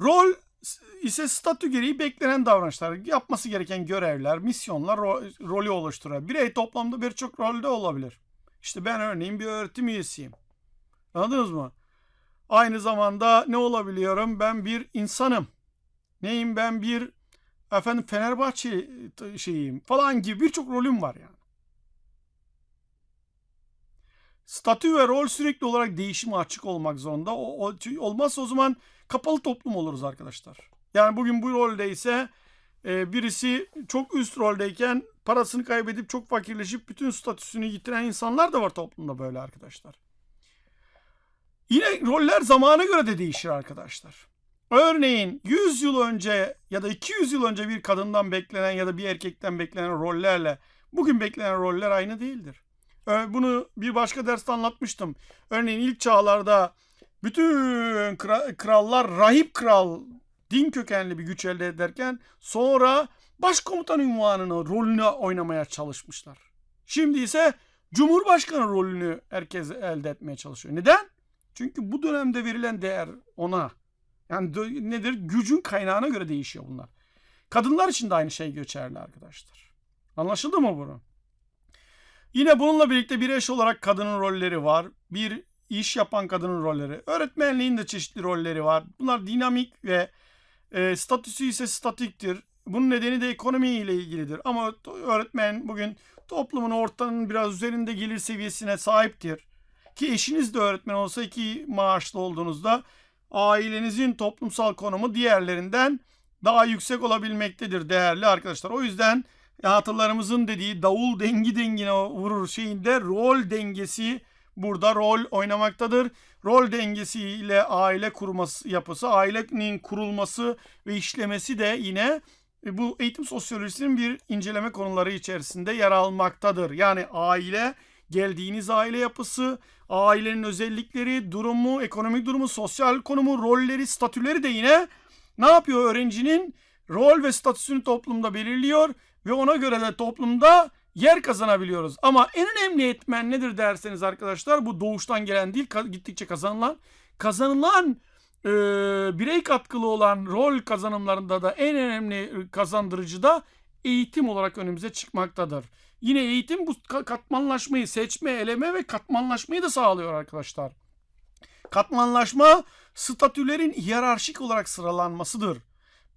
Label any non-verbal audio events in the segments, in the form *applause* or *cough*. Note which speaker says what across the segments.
Speaker 1: Rol ise statü gereği beklenen davranışlar, yapması gereken görevler, misyonlar ro- rolü oluşturur. Birey toplamda birçok rolde olabilir. İşte ben örneğin bir öğretim üyesiyim. Anladınız mı? Aynı zamanda ne olabiliyorum? Ben bir insanım. Neyim ben bir efendim Fenerbahçe şeyiyim falan gibi birçok rolüm var yani. Statü ve rol sürekli olarak değişime açık olmak zorunda. O, o- olmazsa o zaman kapalı toplum oluruz arkadaşlar. Yani bugün bu rolde ise e, birisi çok üst roldeyken parasını kaybedip çok fakirleşip bütün statüsünü yitiren insanlar da var toplumda böyle arkadaşlar. Yine roller zamana göre de değişir arkadaşlar. Örneğin 100 yıl önce ya da 200 yıl önce bir kadından beklenen ya da bir erkekten beklenen rollerle bugün beklenen roller aynı değildir. Bunu bir başka derste anlatmıştım. Örneğin ilk çağlarda bütün kra- krallar rahip kral din kökenli bir güç elde ederken sonra başkomutan ünvanını rolünü oynamaya çalışmışlar. Şimdi ise cumhurbaşkanı rolünü herkes elde etmeye çalışıyor. Neden? Çünkü bu dönemde verilen değer ona. Yani nedir? Gücün kaynağına göre değişiyor bunlar. Kadınlar için de aynı şey geçerli arkadaşlar. Anlaşıldı mı bunu? Yine bununla birlikte bir eş olarak kadının rolleri var. Bir iş yapan kadının rolleri. Öğretmenliğin de çeşitli rolleri var. Bunlar dinamik ve e, statüsü ise statiktir. Bunun nedeni de ekonomi ile ilgilidir. Ama öğretmen bugün toplumun ortanın biraz üzerinde gelir seviyesine sahiptir. Ki eşiniz de öğretmen olsa iki maaşlı olduğunuzda ailenizin toplumsal konumu diğerlerinden daha yüksek olabilmektedir değerli arkadaşlar. O yüzden atalarımızın dediği davul dengi dengine vurur şeyinde rol dengesi burada rol oynamaktadır. Rol dengesiyle aile kurması yapısı, ailenin kurulması ve işlemesi de yine e, bu eğitim sosyolojisinin bir inceleme konuları içerisinde yer almaktadır. Yani aile, geldiğiniz aile yapısı, ailenin özellikleri, durumu, ekonomik durumu, sosyal konumu, rolleri, statüleri de yine ne yapıyor öğrencinin? Rol ve statüsünü toplumda belirliyor ve ona göre de toplumda yer kazanabiliyoruz. Ama en önemli etmen nedir derseniz arkadaşlar bu doğuştan gelen değil gittikçe kazanılan kazanılan e, birey katkılı olan rol kazanımlarında da en önemli kazandırıcı da eğitim olarak önümüze çıkmaktadır. Yine eğitim bu ka- katmanlaşmayı seçme, eleme ve katmanlaşmayı da sağlıyor arkadaşlar. Katmanlaşma statülerin hiyerarşik olarak sıralanmasıdır.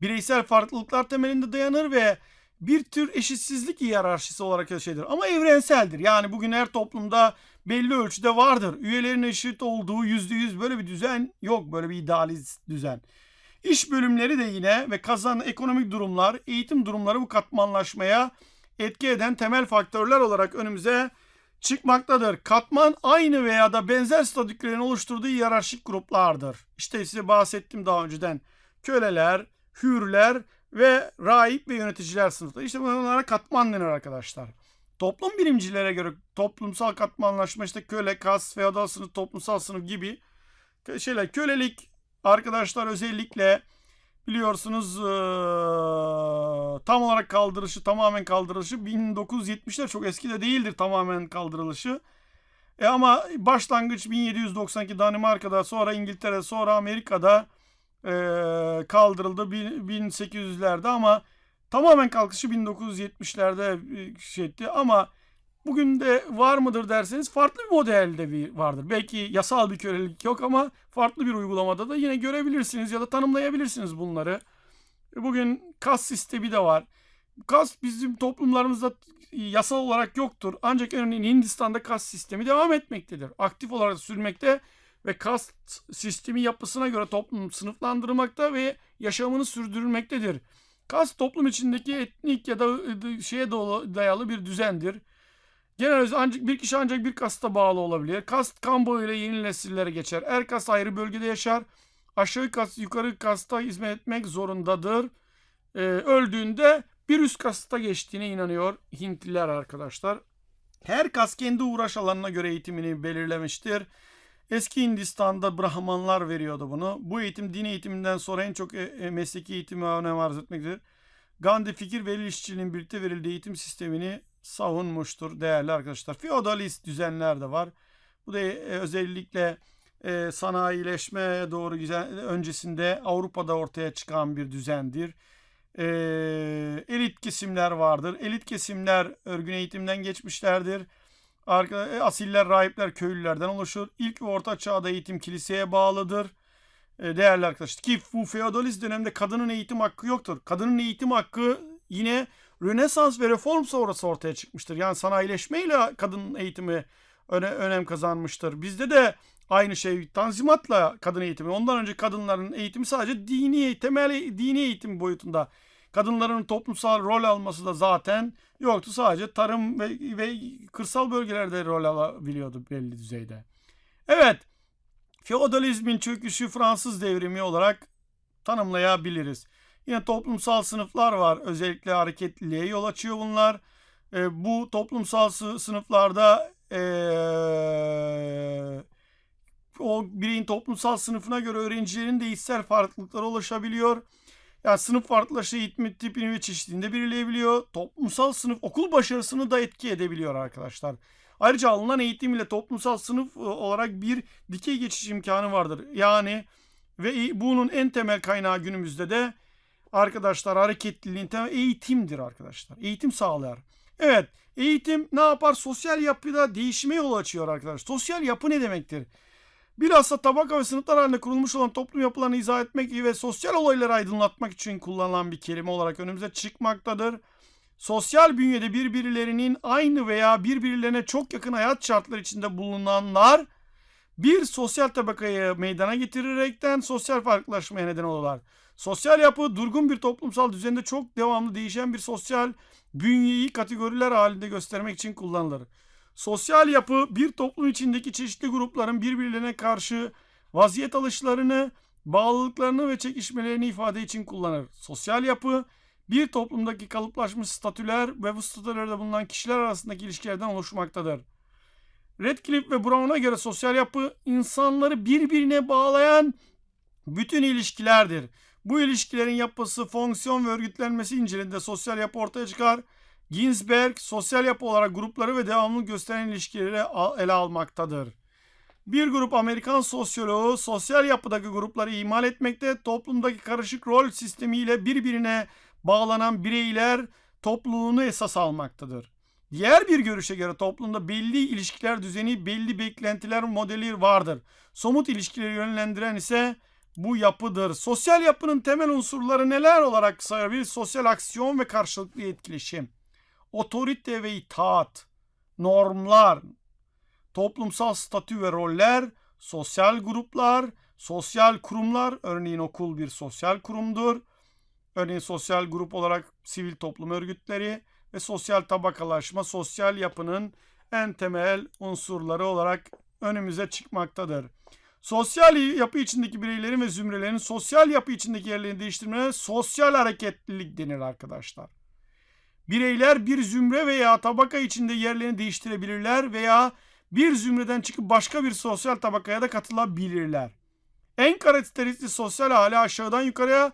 Speaker 1: Bireysel farklılıklar temelinde dayanır ve bir tür eşitsizlik hiyerarşisi olarak şeydir. Ama evrenseldir. Yani bugün her toplumda belli ölçüde vardır. Üyelerin eşit olduğu yüzde yüz böyle bir düzen yok. Böyle bir idealist düzen. İş bölümleri de yine ve kazan ekonomik durumlar, eğitim durumları bu katmanlaşmaya etki eden temel faktörler olarak önümüze çıkmaktadır. Katman aynı veya da benzer statüklerin oluşturduğu hiyerarşik gruplardır. İşte size bahsettim daha önceden. Köleler, hürler ve rahip ve yöneticiler sınıfları. İşte bunlara katman denir arkadaşlar. Toplum bilimcilere göre toplumsal katmanlaşma işte köle, kas, feodal sınıf, toplumsal sınıf gibi şeyler. Kölelik arkadaşlar özellikle biliyorsunuz tam olarak kaldırışı, tamamen kaldırılışı 1970'ler çok eski de değildir tamamen kaldırılışı. E ama başlangıç 1792 Danimarka'da, sonra İngiltere, sonra Amerika'da e, kaldırıldı bin- 1800'lerde ama tamamen kalkışı 1970'lerde e, şey etti ama bugün de var mıdır derseniz farklı bir modelde bir vardır. Belki yasal bir kölelik yok ama farklı bir uygulamada da yine görebilirsiniz ya da tanımlayabilirsiniz bunları. Bugün kas sistemi de var. Kas bizim toplumlarımızda yasal olarak yoktur. Ancak örneğin Hindistan'da kas sistemi devam etmektedir. Aktif olarak sürmekte ve kast sistemi yapısına göre toplum sınıflandırılmakta ve yaşamını sürdürülmektedir. Kast toplum içindeki etnik ya da ı, şeye dayalı bir düzendir. Genel ancak bir kişi ancak bir kasta bağlı olabilir. Kast kan bağıyla yeni nesillere geçer. Her kast ayrı bölgede yaşar. Aşağı kast yukarı kasta hizmet etmek zorundadır. Ee, öldüğünde bir üst kasta geçtiğine inanıyor Hintliler arkadaşlar. Her kas kendi uğraş alanına göre eğitimini belirlemiştir. Eski Hindistan'da Brahmanlar veriyordu bunu. Bu eğitim din eğitiminden sonra en çok e, e, mesleki eğitime önem arz etmektedir. Gandhi fikir ve işçiliğinin birlikte verildiği eğitim sistemini savunmuştur değerli arkadaşlar. Feodalist düzenler de var. Bu da e, özellikle e, sanayileşmeye doğru öncesinde Avrupa'da ortaya çıkan bir düzendir. Elit kesimler vardır. Elit kesimler örgün eğitimden geçmişlerdir. Arka, e, asiller, rahipler, köylülerden oluşur. İlk ve orta çağda eğitim kiliseye bağlıdır. E, değerli arkadaşlar. Ki bu feodalist dönemde kadının eğitim hakkı yoktur. Kadının eğitim hakkı yine Rönesans ve Reform sonrası ortaya çıkmıştır. Yani sanayileşmeyle kadın eğitimi öne, önem kazanmıştır. Bizde de aynı şey Tanzimat'la kadın eğitimi. Ondan önce kadınların eğitimi sadece dini temel dini eğitim boyutunda. Kadınların toplumsal rol alması da zaten yoktu. Sadece tarım ve, ve kırsal bölgelerde rol alabiliyordu belli düzeyde. Evet, feodalizmin çöküşü Fransız devrimi olarak tanımlayabiliriz. Yine toplumsal sınıflar var. Özellikle hareketliliğe yol açıyor bunlar. E, bu toplumsal sınıflarda e, o bireyin toplumsal sınıfına göre öğrencilerin de içsel farklılıkları ulaşabiliyor. Yani sınıf farklılaştığı eğitim tipini ve çeşitliğinde belirleyebiliyor. Toplumsal sınıf okul başarısını da etki edebiliyor arkadaşlar. Ayrıca alınan eğitim ile toplumsal sınıf olarak bir dikey geçiş imkanı vardır. Yani ve bunun en temel kaynağı günümüzde de arkadaşlar hareketliliğin temel eğitimdir arkadaşlar. Eğitim sağlar. Evet eğitim ne yapar? Sosyal yapıda değişime yol açıyor arkadaşlar. Sosyal yapı ne demektir? Bilhassa tabaka ve sınıflar halinde kurulmuş olan toplum yapılarını izah etmek ve sosyal olayları aydınlatmak için kullanılan bir kelime olarak önümüze çıkmaktadır. Sosyal bünyede birbirlerinin aynı veya birbirlerine çok yakın hayat şartları içinde bulunanlar bir sosyal tabakayı meydana getirirerekten sosyal farklılaşmaya neden olurlar. Sosyal yapı durgun bir toplumsal düzende çok devamlı değişen bir sosyal bünyeyi kategoriler halinde göstermek için kullanılır. Sosyal yapı bir toplum içindeki çeşitli grupların birbirlerine karşı vaziyet alışlarını, bağlılıklarını ve çekişmelerini ifade için kullanır. Sosyal yapı bir toplumdaki kalıplaşmış statüler ve bu statülerde bulunan kişiler arasındaki ilişkilerden oluşmaktadır. Redcliffe ve Brown'a göre sosyal yapı insanları birbirine bağlayan bütün ilişkilerdir. Bu ilişkilerin yapısı, fonksiyon ve örgütlenmesi incelediğinde sosyal yapı ortaya çıkar. Ginsberg sosyal yapı olarak grupları ve devamlı gösteren ilişkileri ele almaktadır. Bir grup Amerikan sosyoloğu sosyal yapıdaki grupları imal etmekte, toplumdaki karışık rol sistemiyle birbirine bağlanan bireyler topluluğunu esas almaktadır. Diğer bir görüşe göre toplumda belli ilişkiler düzeni, belli beklentiler modeli vardır. Somut ilişkileri yönlendiren ise bu yapıdır. Sosyal yapının temel unsurları neler olarak sayabilir? Sosyal aksiyon ve karşılıklı etkileşim otorite ve itaat, normlar, toplumsal statü ve roller, sosyal gruplar, sosyal kurumlar, örneğin okul bir sosyal kurumdur. Örneğin sosyal grup olarak sivil toplum örgütleri ve sosyal tabakalaşma sosyal yapının en temel unsurları olarak önümüze çıkmaktadır. Sosyal yapı içindeki bireylerin ve zümrelerin sosyal yapı içindeki yerlerini değiştirmeye sosyal hareketlilik denir arkadaşlar. Bireyler bir zümre veya tabaka içinde yerlerini değiştirebilirler veya bir zümreden çıkıp başka bir sosyal tabakaya da katılabilirler. En karakteristik sosyal hali aşağıdan yukarıya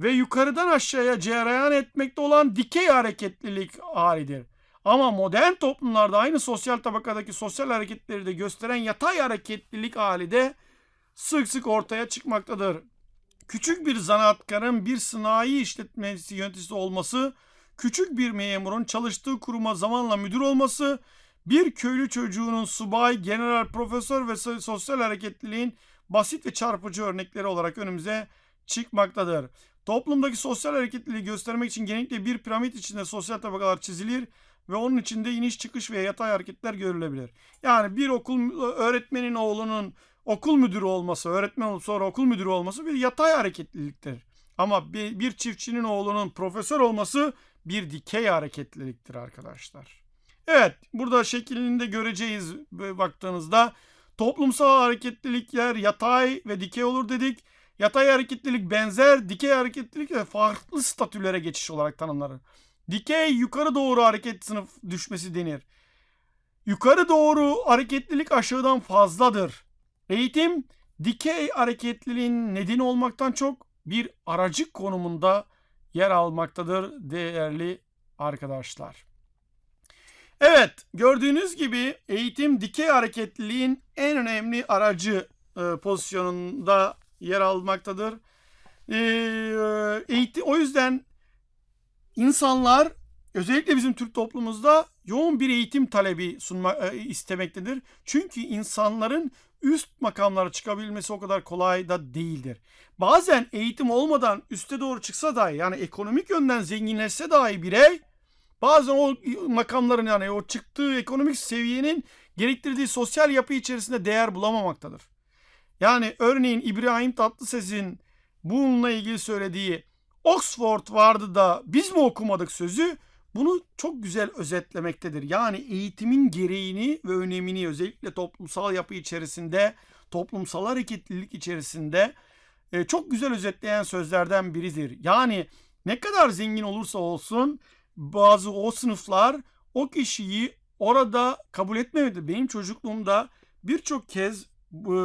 Speaker 1: ve yukarıdan aşağıya cereyan etmekte olan dikey hareketlilik halidir. Ama modern toplumlarda aynı sosyal tabakadaki sosyal hareketleri de gösteren yatay hareketlilik hali de sık sık ortaya çıkmaktadır. Küçük bir zanaatkarın bir sanayi işletmesi yöneticisi olması küçük bir memurun çalıştığı kuruma zamanla müdür olması, bir köylü çocuğunun subay, general, profesör ve sosyal hareketliliğin basit ve çarpıcı örnekleri olarak önümüze çıkmaktadır. Toplumdaki sosyal hareketliliği göstermek için genellikle bir piramit içinde sosyal tabakalar çizilir ve onun içinde iniş çıkış ve yatay hareketler görülebilir. Yani bir okul öğretmenin oğlunun okul müdürü olması, öğretmen olup sonra okul müdürü olması bir yatay hareketliliktir. Ama bir, bir çiftçinin oğlunun profesör olması bir dikey hareketliliktir arkadaşlar. Evet burada şeklinde göreceğiz baktığınızda toplumsal hareketlilikler yatay ve dikey olur dedik. Yatay hareketlilik benzer, dikey hareketlilik de farklı statülere geçiş olarak tanımlanır. Dikey yukarı doğru hareket sınıf düşmesi denir. Yukarı doğru hareketlilik aşağıdan fazladır. Eğitim dikey hareketliliğin nedeni olmaktan çok bir aracık konumunda yer almaktadır değerli arkadaşlar. Evet gördüğünüz gibi eğitim dikey hareketliliğin en önemli aracı e, pozisyonunda yer almaktadır. E, eğitim, o yüzden insanlar özellikle bizim Türk toplumumuzda yoğun bir eğitim talebi sunma e, istemektedir. Çünkü insanların üst makamlara çıkabilmesi o kadar kolay da değildir. Bazen eğitim olmadan üste doğru çıksa dahi yani ekonomik yönden zenginleşse dahi birey bazen o makamların yani o çıktığı ekonomik seviyenin gerektirdiği sosyal yapı içerisinde değer bulamamaktadır. Yani örneğin İbrahim Tatlıses'in bununla ilgili söylediği Oxford vardı da biz mi okumadık sözü bunu çok güzel özetlemektedir. Yani eğitimin gereğini ve önemini özellikle toplumsal yapı içerisinde, toplumsal hareketlilik içerisinde e, çok güzel özetleyen sözlerden biridir. Yani ne kadar zengin olursa olsun bazı o sınıflar o kişiyi orada kabul etmemedi. Benim çocukluğumda birçok kez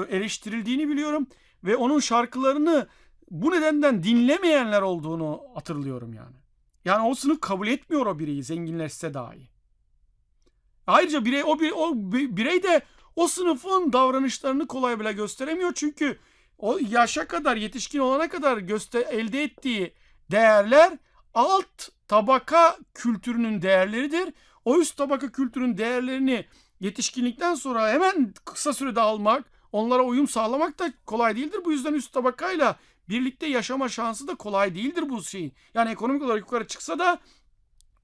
Speaker 1: eleştirildiğini biliyorum ve onun şarkılarını bu nedenden dinlemeyenler olduğunu hatırlıyorum yani. Yani o sınıf kabul etmiyor o bireyi zenginleşse dahi. Ayrıca birey o, birey, o birey de o sınıfın davranışlarını kolay bile gösteremiyor. Çünkü o yaşa kadar yetişkin olana kadar göster elde ettiği değerler alt tabaka kültürünün değerleridir. O üst tabaka kültürün değerlerini yetişkinlikten sonra hemen kısa sürede almak, onlara uyum sağlamak da kolay değildir. Bu yüzden üst tabakayla birlikte yaşama şansı da kolay değildir bu şeyin. Yani ekonomik olarak yukarı çıksa da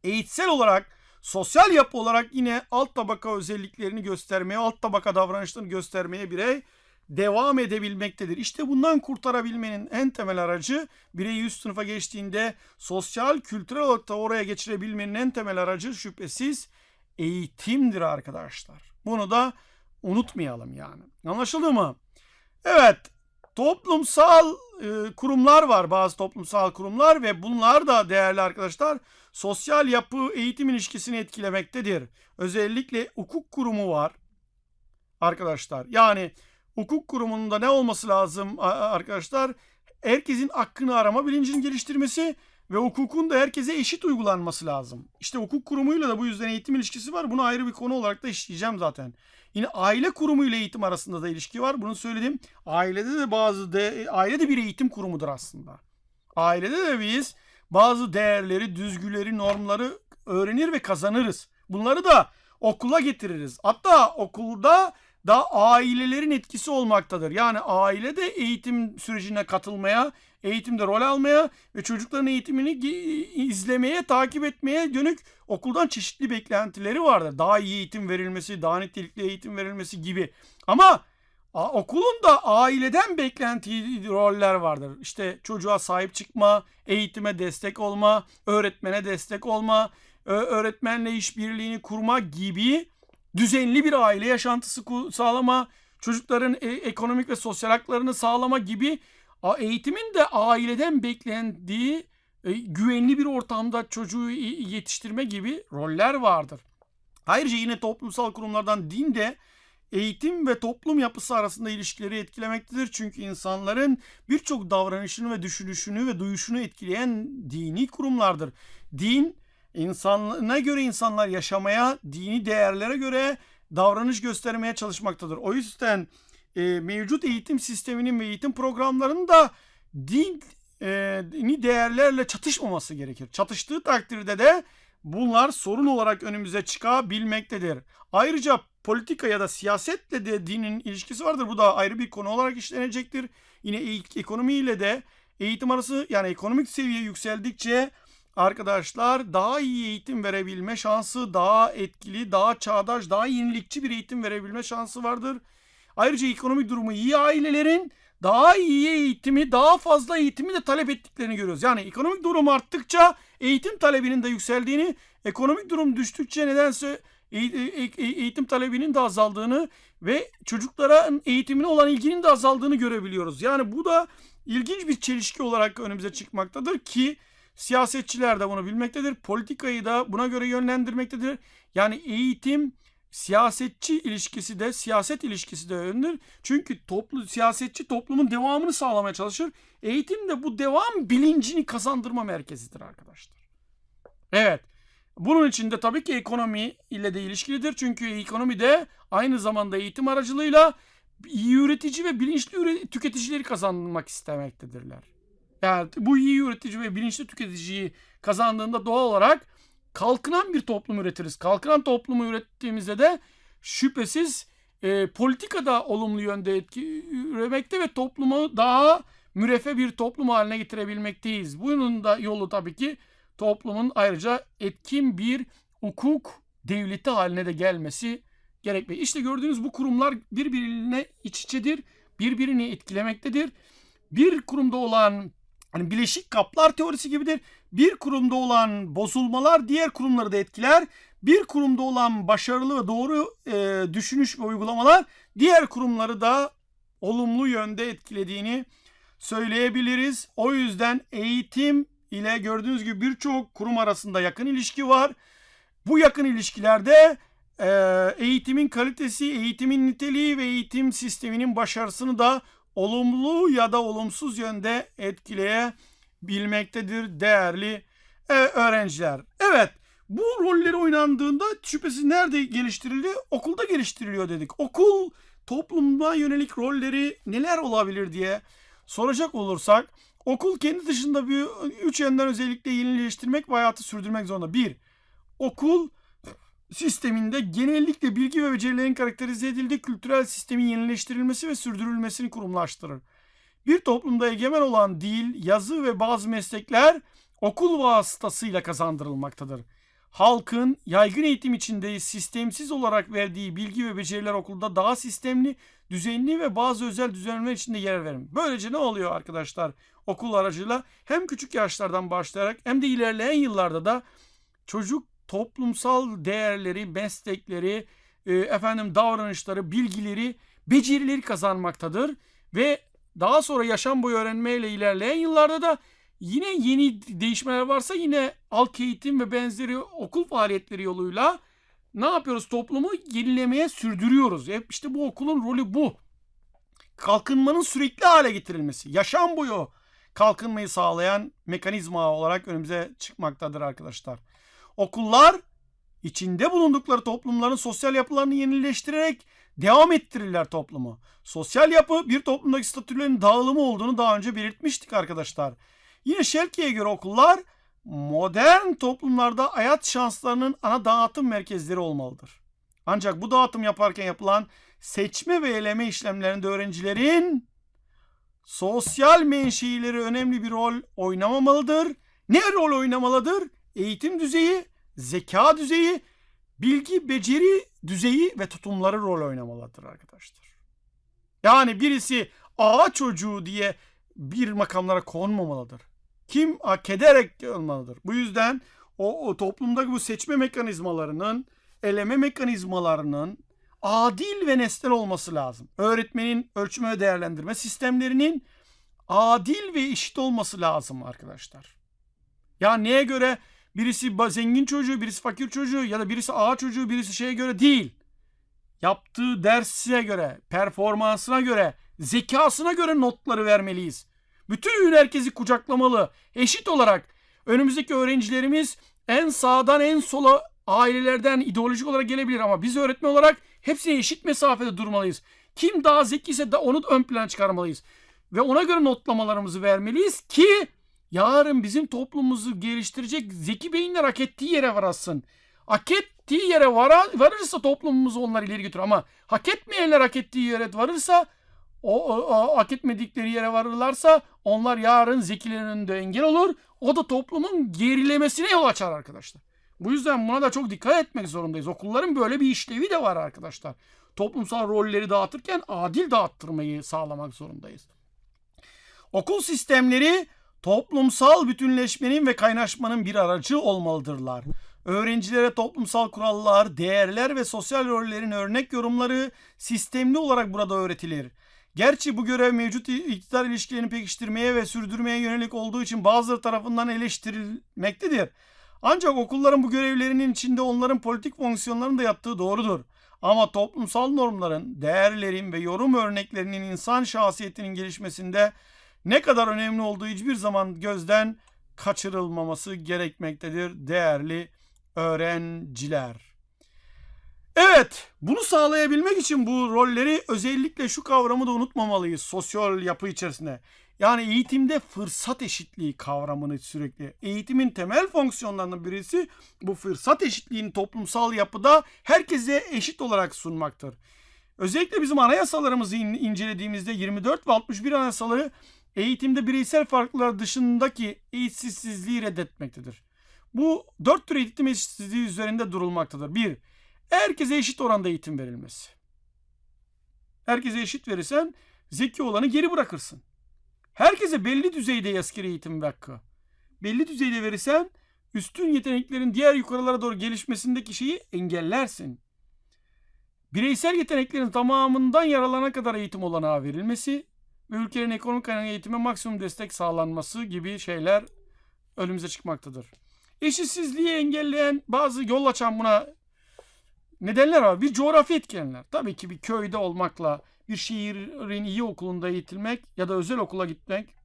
Speaker 1: eğitsel olarak, sosyal yapı olarak yine alt tabaka özelliklerini göstermeye, alt tabaka davranışlarını göstermeye birey devam edebilmektedir. İşte bundan kurtarabilmenin en temel aracı bireyi üst sınıfa geçtiğinde sosyal, kültürel olarak da oraya geçirebilmenin en temel aracı şüphesiz eğitimdir arkadaşlar. Bunu da unutmayalım yani. Anlaşıldı mı? Evet, toplumsal e, kurumlar var bazı toplumsal kurumlar ve bunlar da değerli arkadaşlar sosyal yapı eğitim ilişkisini etkilemektedir. Özellikle hukuk kurumu var arkadaşlar. Yani hukuk kurumunda ne olması lazım arkadaşlar? Herkesin hakkını arama bilincini geliştirmesi ve hukukun da herkese eşit uygulanması lazım. İşte hukuk kurumuyla da bu yüzden eğitim ilişkisi var. Bunu ayrı bir konu olarak da işleyeceğim zaten. Yine aile kurumu ile eğitim arasında da ilişki var. Bunu söyledim. Ailede de bazı de, aile de bir eğitim kurumudur aslında. Ailede de biz bazı değerleri, düzgüleri, normları öğrenir ve kazanırız. Bunları da okula getiririz. Hatta okulda da ailelerin etkisi olmaktadır. Yani aile de eğitim sürecine katılmaya, eğitimde rol almaya ve çocukların eğitimini izlemeye, takip etmeye dönük okuldan çeşitli beklentileri vardır. Daha iyi eğitim verilmesi, daha nitelikli eğitim verilmesi gibi. Ama okulun da aileden beklentiyi roller vardır. İşte çocuğa sahip çıkma, eğitime destek olma, öğretmene destek olma, öğretmenle işbirliğini kurma gibi düzenli bir aile yaşantısı sağlama, çocukların e, ekonomik ve sosyal haklarını sağlama gibi eğitimin de aileden beklendiği e, güvenli bir ortamda çocuğu yetiştirme gibi roller vardır. Ayrıca yine toplumsal kurumlardan din de eğitim ve toplum yapısı arasında ilişkileri etkilemektedir. Çünkü insanların birçok davranışını ve düşünüşünü ve duyuşunu etkileyen dini kurumlardır. Din insanına göre insanlar yaşamaya, dini değerlere göre davranış göstermeye çalışmaktadır. O yüzden e, mevcut eğitim sisteminin ve eğitim programlarının da din e, dini değerlerle çatışmaması gerekir. Çatıştığı takdirde de bunlar sorun olarak önümüze çıkabilmektedir. Ayrıca politika ya da siyasetle de dinin ilişkisi vardır. Bu da ayrı bir konu olarak işlenecektir. Yine ekonomiyle de eğitim arası yani ekonomik seviye yükseldikçe arkadaşlar daha iyi eğitim verebilme şansı, daha etkili, daha çağdaş, daha yenilikçi bir eğitim verebilme şansı vardır. Ayrıca ekonomik durumu iyi ailelerin daha iyi eğitimi, daha fazla eğitimi de talep ettiklerini görüyoruz. Yani ekonomik durum arttıkça eğitim talebinin de yükseldiğini, ekonomik durum düştükçe nedense e, e, eğitim talebinin de azaldığını ve çocuklara eğitimine olan ilginin de azaldığını görebiliyoruz. Yani bu da ilginç bir çelişki olarak önümüze çıkmaktadır ki siyasetçiler de bunu bilmektedir. Politikayı da buna göre yönlendirmektedir. Yani eğitim siyasetçi ilişkisi de siyaset ilişkisi de yönlüdür. Çünkü toplu siyasetçi toplumun devamını sağlamaya çalışır. Eğitim de bu devam bilincini kazandırma merkezidir arkadaşlar. Evet. Bunun için de tabii ki ekonomi ile de ilişkilidir. Çünkü ekonomi de aynı zamanda eğitim aracılığıyla iyi üretici ve bilinçli tüketicileri kazanmak istemektedirler. Yani bu iyi üretici ve bilinçli tüketiciyi kazandığında doğal olarak kalkınan bir toplum üretiriz. Kalkınan toplumu ürettiğimizde de şüphesiz e, politikada olumlu yönde etki üremekte ve toplumu daha mürefe bir toplum haline getirebilmekteyiz. Bunun da yolu tabii ki toplumun ayrıca etkin bir hukuk devleti haline de gelmesi gerekmekte. İşte gördüğünüz bu kurumlar birbirine iç içedir, birbirini etkilemektedir. Bir kurumda olan hani bileşik kaplar teorisi gibidir. Bir kurumda olan bozulmalar diğer kurumları da etkiler. Bir kurumda olan başarılı ve doğru e, düşünüş ve uygulamalar diğer kurumları da olumlu yönde etkilediğini söyleyebiliriz. O yüzden eğitim ile gördüğünüz gibi birçok kurum arasında yakın ilişki var. Bu yakın ilişkilerde e, eğitimin kalitesi, eğitimin niteliği ve eğitim sisteminin başarısını da olumlu ya da olumsuz yönde etkileyebilmektedir değerli e, öğrenciler. Evet bu rolleri oynandığında şüphesiz nerede geliştirildi? Okulda geliştiriliyor dedik. Okul topluma yönelik rolleri neler olabilir diye soracak olursak okul kendi dışında bir üç yönden özellikle yenileştirmek ve hayatı sürdürmek zorunda. Bir, okul sisteminde genellikle bilgi ve becerilerin karakterize edildiği kültürel sistemin yenileştirilmesi ve sürdürülmesini kurumlaştırır. Bir toplumda egemen olan dil, yazı ve bazı meslekler okul vasıtasıyla kazandırılmaktadır. Halkın yaygın eğitim içinde sistemsiz olarak verdiği bilgi ve beceriler okulda daha sistemli, düzenli ve bazı özel düzenlemeler içinde yer verir. Böylece ne oluyor arkadaşlar? Okul aracıyla hem küçük yaşlardan başlayarak hem de ilerleyen yıllarda da çocuk toplumsal değerleri, meslekleri, e, efendim davranışları, bilgileri, becerileri kazanmaktadır ve daha sonra yaşam boyu öğrenmeyle ilerleyen yıllarda da yine yeni değişmeler varsa yine halk eğitim ve benzeri okul faaliyetleri yoluyla ne yapıyoruz? Toplumu yenilemeye sürdürüyoruz. Hep işte bu okulun rolü bu. Kalkınmanın sürekli hale getirilmesi. Yaşam boyu kalkınmayı sağlayan mekanizma olarak önümüze çıkmaktadır arkadaşlar. Okullar içinde bulundukları toplumların sosyal yapılarını yenileştirerek devam ettirirler toplumu. Sosyal yapı bir toplumdaki statülerin dağılımı olduğunu daha önce belirtmiştik arkadaşlar. Yine Şelke'ye göre okullar modern toplumlarda hayat şanslarının ana dağıtım merkezleri olmalıdır. Ancak bu dağıtım yaparken yapılan seçme ve eleme işlemlerinde öğrencilerin sosyal menşeileri önemli bir rol oynamamalıdır. Ne rol oynamalıdır? Eğitim düzeyi, zeka düzeyi, bilgi, beceri düzeyi ve tutumları rol oynamalıdır arkadaşlar. Yani birisi ağa çocuğu diye bir makamlara konmamalıdır. Kim hak ederek olmalıdır. Bu yüzden o, o toplumdaki bu seçme mekanizmalarının, eleme mekanizmalarının adil ve nesnel olması lazım. Öğretmenin ölçme ve değerlendirme sistemlerinin adil ve eşit olması lazım arkadaşlar. Ya neye göre birisi zengin çocuğu, birisi fakir çocuğu ya da birisi ağa çocuğu, birisi şeye göre değil. Yaptığı derse göre, performansına göre, zekasına göre notları vermeliyiz. Bütün herkesi kucaklamalı, eşit olarak. Önümüzdeki öğrencilerimiz en sağdan en sola ailelerden ideolojik olarak gelebilir ama biz öğretmen olarak hepsine eşit mesafede durmalıyız. Kim daha zekiyse de onu ön plana çıkarmalıyız. Ve ona göre notlamalarımızı vermeliyiz ki yarın bizim toplumumuzu geliştirecek zeki beyinler hak ettiği yere varasın. Hak ettiği yere vara, varırsa toplumumuzu onlar ileri götürür ama hak etmeyenler hak ettiği yere varırsa o, o, o hak etmedikleri yere varırlarsa onlar yarın zekilerin önünde engel olur. O da toplumun gerilemesine yol açar arkadaşlar. Bu yüzden buna da çok dikkat etmek zorundayız. Okulların böyle bir işlevi de var arkadaşlar. Toplumsal rolleri dağıtırken adil dağıttırmayı sağlamak zorundayız. Okul sistemleri toplumsal bütünleşmenin ve kaynaşmanın bir aracı olmalıdırlar. Öğrencilere toplumsal kurallar, değerler ve sosyal rollerin örnek yorumları sistemli olarak burada öğretilir. Gerçi bu görev mevcut iktidar ilişkilerini pekiştirmeye ve sürdürmeye yönelik olduğu için bazıları tarafından eleştirilmektedir. Ancak okulların bu görevlerinin içinde onların politik fonksiyonlarının da yattığı doğrudur. Ama toplumsal normların, değerlerin ve yorum örneklerinin insan şahsiyetinin gelişmesinde ne kadar önemli olduğu hiçbir zaman gözden kaçırılmaması gerekmektedir değerli öğrenciler. Evet, bunu sağlayabilmek için bu rolleri özellikle şu kavramı da unutmamalıyız sosyal yapı içerisinde. Yani eğitimde fırsat eşitliği kavramını sürekli. Eğitimin temel fonksiyonlarından birisi bu fırsat eşitliğini toplumsal yapıda herkese eşit olarak sunmaktır. Özellikle bizim anayasalarımızı in- incelediğimizde 24 ve 61 anayasaları eğitimde bireysel farklar dışındaki eşitsizliği reddetmektedir. Bu dört tür eğitim eşitsizliği üzerinde durulmaktadır. Bir, herkese eşit oranda eğitim verilmesi. Herkese eşit verirsen zeki olanı geri bırakırsın. Herkese belli düzeyde askeri eğitim hakkı. Belli düzeyde verirsen üstün yeteneklerin diğer yukarılara doğru gelişmesindeki şeyi engellersin. Bireysel yeteneklerin tamamından yaralana kadar eğitim olanağı verilmesi ve ülkenin ekonomik kaynağı eğitime maksimum destek sağlanması gibi şeyler önümüze çıkmaktadır. Eşitsizliği engelleyen bazı yol açan buna nedenler var. Bir coğrafi etkenler. Tabii ki bir köyde olmakla bir şehrin iyi okulunda eğitilmek ya da özel okula gitmek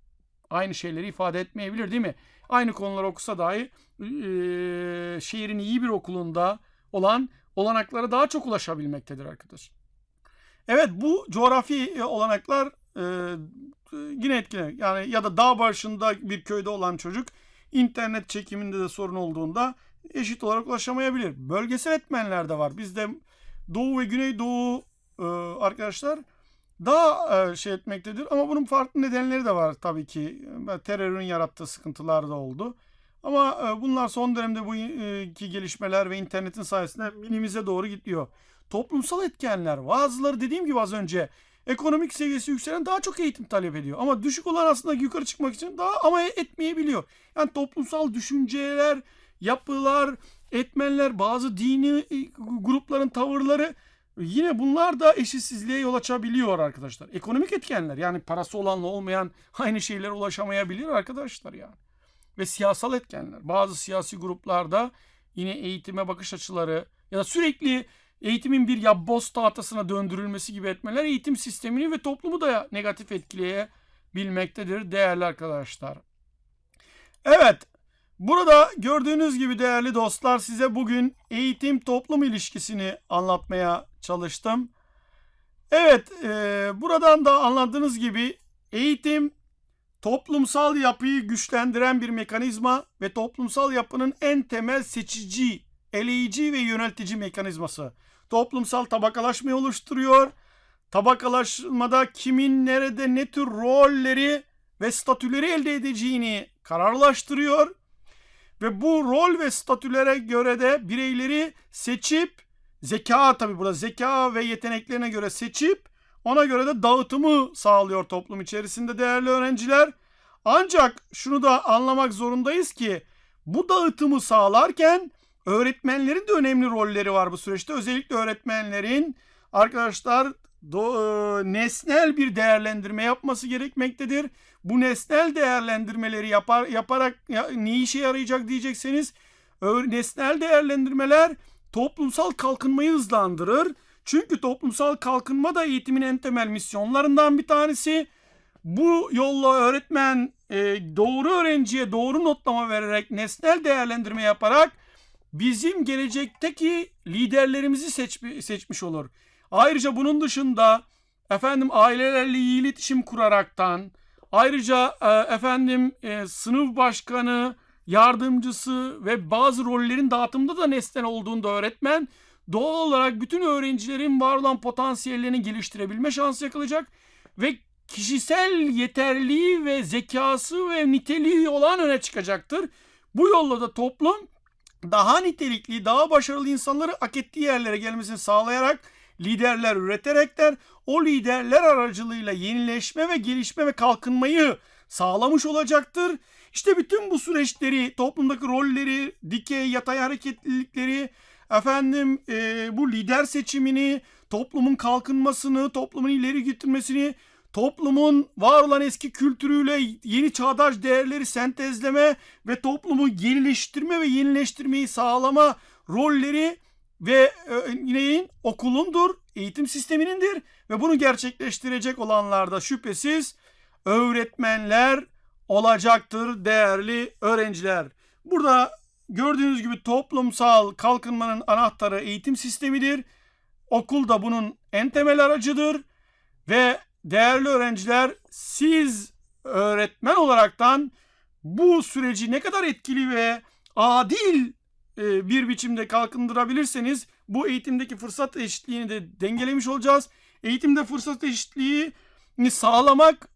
Speaker 1: aynı şeyleri ifade etmeyebilir değil mi? Aynı konuları okusa dahi e, şehrin iyi bir okulunda olan olanaklara daha çok ulaşabilmektedir arkadaş. Evet bu coğrafi olanaklar e, yine etkili. Yani ya da dağ başında bir köyde olan çocuk internet çekiminde de sorun olduğunda eşit olarak ulaşamayabilir. Bölgesel etmenler de var. Bizde Doğu ve Güneydoğu e, arkadaşlar daha e, şey etmektedir. Ama bunun farklı nedenleri de var tabii ki. Terörün yarattığı sıkıntılar da oldu. Ama e, bunlar son dönemde bu e, ki gelişmeler ve internetin sayesinde minimize doğru gidiyor. Toplumsal etkenler bazıları dediğim gibi az önce ekonomik seviyesi yükselen daha çok eğitim talep ediyor. Ama düşük olan aslında yukarı çıkmak için daha ama etmeyebiliyor. Yani toplumsal düşünceler, yapılar, etmenler, bazı dini grupların tavırları yine bunlar da eşitsizliğe yol açabiliyor arkadaşlar. Ekonomik etkenler yani parası olanla olmayan *laughs* aynı şeylere ulaşamayabilir arkadaşlar yani. Ve siyasal etkenler. Bazı siyasi gruplarda yine eğitime bakış açıları ya da sürekli eğitimin bir yapboz tahtasına döndürülmesi gibi etmeler eğitim sistemini ve toplumu da negatif etkileyebilmektedir değerli arkadaşlar. Evet, burada gördüğünüz gibi değerli dostlar size bugün eğitim toplum ilişkisini anlatmaya çalıştım. Evet, e, buradan da anladığınız gibi eğitim toplumsal yapıyı güçlendiren bir mekanizma ve toplumsal yapının en temel seçici, eleyici ve yöneltici mekanizması. Toplumsal tabakalaşmayı oluşturuyor. Tabakalaşmada kimin nerede ne tür rolleri ve statüleri elde edeceğini kararlaştırıyor. Ve bu rol ve statülere göre de bireyleri seçip zeka tabi burada zeka ve yeteneklerine göre seçip ona göre de dağıtımı sağlıyor toplum içerisinde değerli öğrenciler. Ancak şunu da anlamak zorundayız ki bu dağıtımı sağlarken öğretmenlerin de önemli rolleri var bu süreçte. Özellikle öğretmenlerin arkadaşlar do, e, nesnel bir değerlendirme yapması gerekmektedir. Bu nesnel değerlendirmeleri yapar, yaparak ya, ne işe yarayacak diyecekseniz nesnel değerlendirmeler toplumsal kalkınmayı hızlandırır. Çünkü toplumsal kalkınma da eğitimin en temel misyonlarından bir tanesi. Bu yolla öğretmen e, doğru öğrenciye doğru notlama vererek nesnel değerlendirme yaparak bizim gelecekteki liderlerimizi seç, seçmiş olur. Ayrıca bunun dışında efendim ailelerle iyi iletişim kuraraktan ayrıca e, efendim e, sınıf başkanı, yardımcısı ve bazı rollerin dağıtımında da nesnen olduğunda öğretmen doğal olarak bütün öğrencilerin var olan potansiyellerini geliştirebilme şansı yakalayacak ve kişisel yeterliği ve zekası ve niteliği olan öne çıkacaktır. Bu yolla da toplum daha nitelikli, daha başarılı insanları hak ettiği yerlere gelmesini sağlayarak liderler üreterekler o liderler aracılığıyla yenileşme ve gelişme ve kalkınmayı sağlamış olacaktır. İşte bütün bu süreçleri, toplumdaki rolleri, dikey, yatay hareketlilikleri, efendim e, bu lider seçimini, toplumun kalkınmasını, toplumun ileri getirmesini, toplumun var olan eski kültürüyle yeni çağdaş değerleri sentezleme ve toplumu yenileştirme ve yenileştirmeyi sağlama rolleri ve neyin? Okulundur, eğitim sisteminindir ve bunu gerçekleştirecek olanlar da şüphesiz öğretmenler olacaktır değerli öğrenciler. Burada gördüğünüz gibi toplumsal kalkınmanın anahtarı eğitim sistemidir. Okul da bunun en temel aracıdır ve değerli öğrenciler siz öğretmen olaraktan bu süreci ne kadar etkili ve adil e, bir biçimde kalkındırabilirseniz bu eğitimdeki fırsat eşitliğini de dengelemiş olacağız. Eğitimde fırsat eşitliğini sağlamak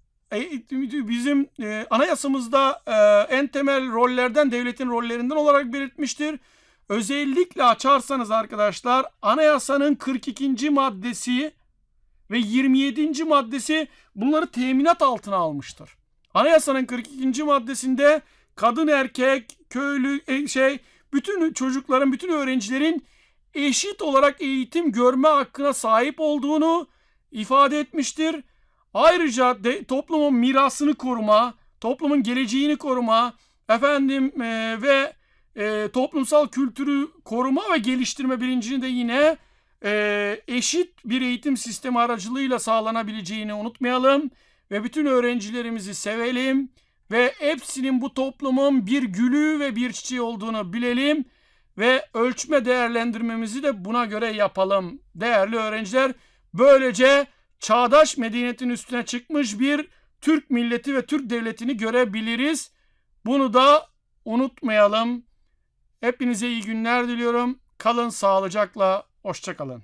Speaker 1: bizim e, anayasamızda e, en temel rollerden devletin rollerinden olarak belirtmiştir. Özellikle açarsanız arkadaşlar anayasanın 42. maddesi ve 27. maddesi bunları teminat altına almıştır. Anayasanın 42. maddesinde kadın erkek, köylü e, şey bütün çocukların, bütün öğrencilerin eşit olarak eğitim görme hakkına sahip olduğunu ifade etmiştir. Ayrıca de, toplumun mirasını koruma, toplumun geleceğini koruma, efendim e, ve e, toplumsal kültürü koruma ve geliştirme bilincini de yine e, eşit bir eğitim sistemi aracılığıyla sağlanabileceğini unutmayalım ve bütün öğrencilerimizi sevelim ve hepsinin bu toplumun bir gülü ve bir çiçeği olduğunu bilelim ve ölçme değerlendirmemizi de buna göre yapalım değerli öğrenciler. Böylece çağdaş medeniyetin üstüne çıkmış bir Türk milleti ve Türk devletini görebiliriz. Bunu da unutmayalım. Hepinize iyi günler diliyorum. Kalın sağlıcakla, hoşçakalın.